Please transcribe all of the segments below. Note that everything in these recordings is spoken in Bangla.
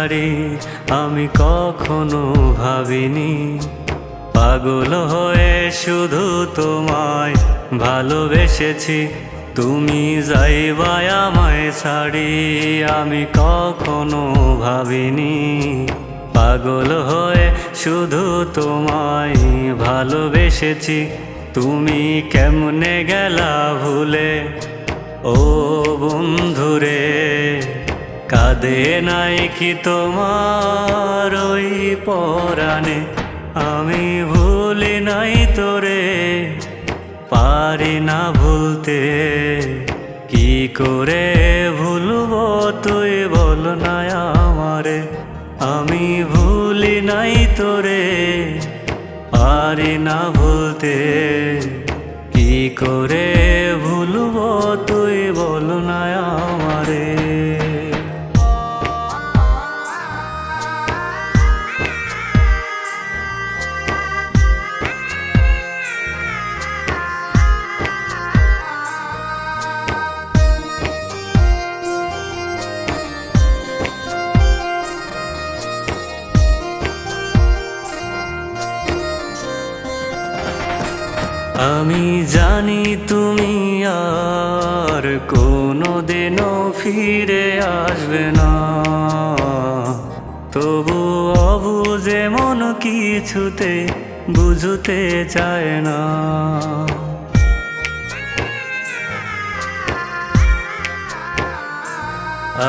ছাড়ি আমি কখনো ভাবিনি। পাগল হয়ে শুধু তোমায় ভালোবেসেছি। তুমি যাইবাই আমায় ছাড়ি, আমি কখনো ভাবিনি। পাগল হয়ে শুধু তোমায় ভালোবেসেছি। তুমি কেমনে গেলা ভুলে? ও বন্ধুরে কাঁদে নাই কি তোমার ওই পরাণে? আমি ভুলি নাই তোরে, পারি না ভুলতে। কি করে ভুলব তুই বল না আমারে? আমি ভুলি নাই তোরে, পারি না ভুলতে। কি করে আমি জানি তুমি আর কোনো দিনও ফিরে আসবে না। তবু অবুঝে মন কিছুতে বুঝতে চায় না।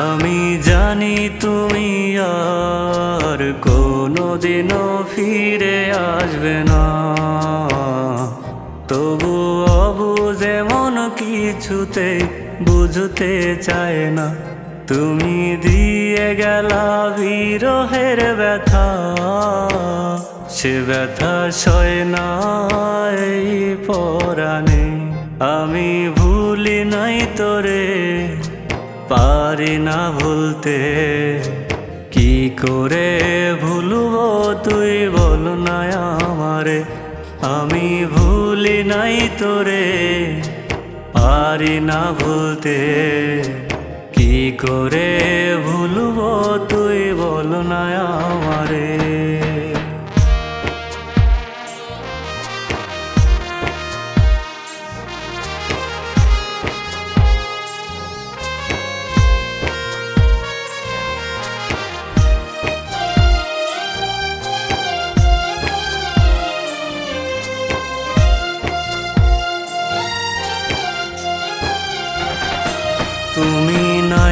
আমি জানি তুমি আর কোনো দিনও ফিরে আসবে না। তবু অবুঝে মন কিছুতে বুঝতে চায় না। তুমি দিয়ে গেলা বিরহের ব্যথা। সে ব্যথা সয় না এই পরাণে। আমি ভুলি নাই তোরে, পারি না ভুলতে। কি করে ভুলবো তুই বল না আমারে। আমি ভুলি নাই তোরে পারি না ভুলতে। কি করে ভুলব তুই বল না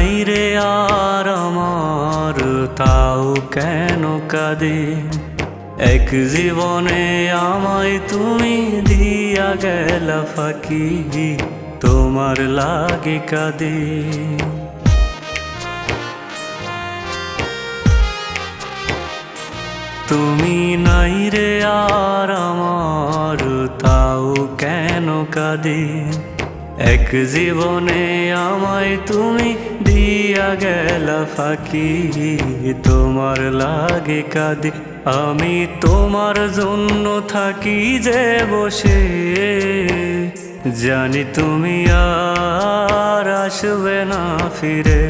নাই রে আর আমার তাও কেন কাঁদে? এক জীবনে আমায় তুমি দিয়া গেল ফাঁকি, তোমার লাগে কাঁদে। তুমি নাই রে আর আমার তাও কেন কাঁদে? এক জীবনে আমায় তুমি দিয়া গেল ফাঁকি। তোমার লাগে কাঁদে, আমি তোমার জন্য থাকি যে বসে। জানি তুমি আর আসবে না ফিরে,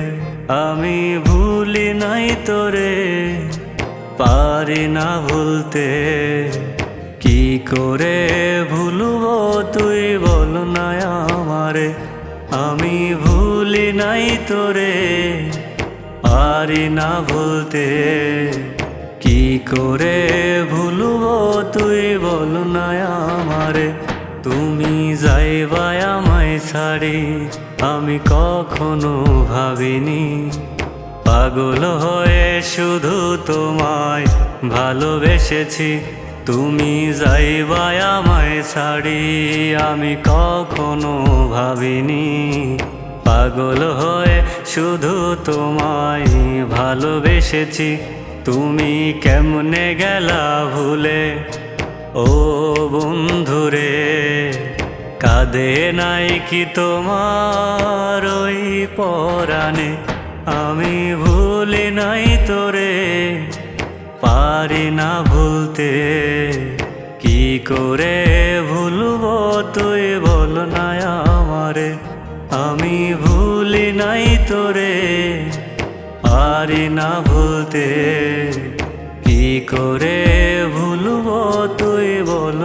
আমি ভুলি নাই তোরে। পারি না ভুলতে, কি করে ভুলব তুই বল না আমারে আমি ভুলি নাই তোরে, পারি না ভুলতে। কি করে ভুলব তুই বল না আমারে, তুমি যাইবাই আমায় ছাড়ি, আমি কখনো ভাবিনি। পাগল হয়ে শুধু তোমায় ভালোবেসেছি তুমি যাইবাই আমায় ছাড়ি, আমি কখনো ভাবিনি। পাগল হয়ে শুধু তোমায় ভালোবেসেছি, তুমি কেমনে গেলা ভুলে? ও বন্ধুরে, কাঁদে নাই কি তোমার ওই পরাণে? আমি ভুলি নাই তোরে, পারি না ভুলতে। করে ভুলবো তুই বল না আমারে। আমি ভুলি নাই তোরে, পারি না ভুলতে। কি করে ভুলবো তুই বল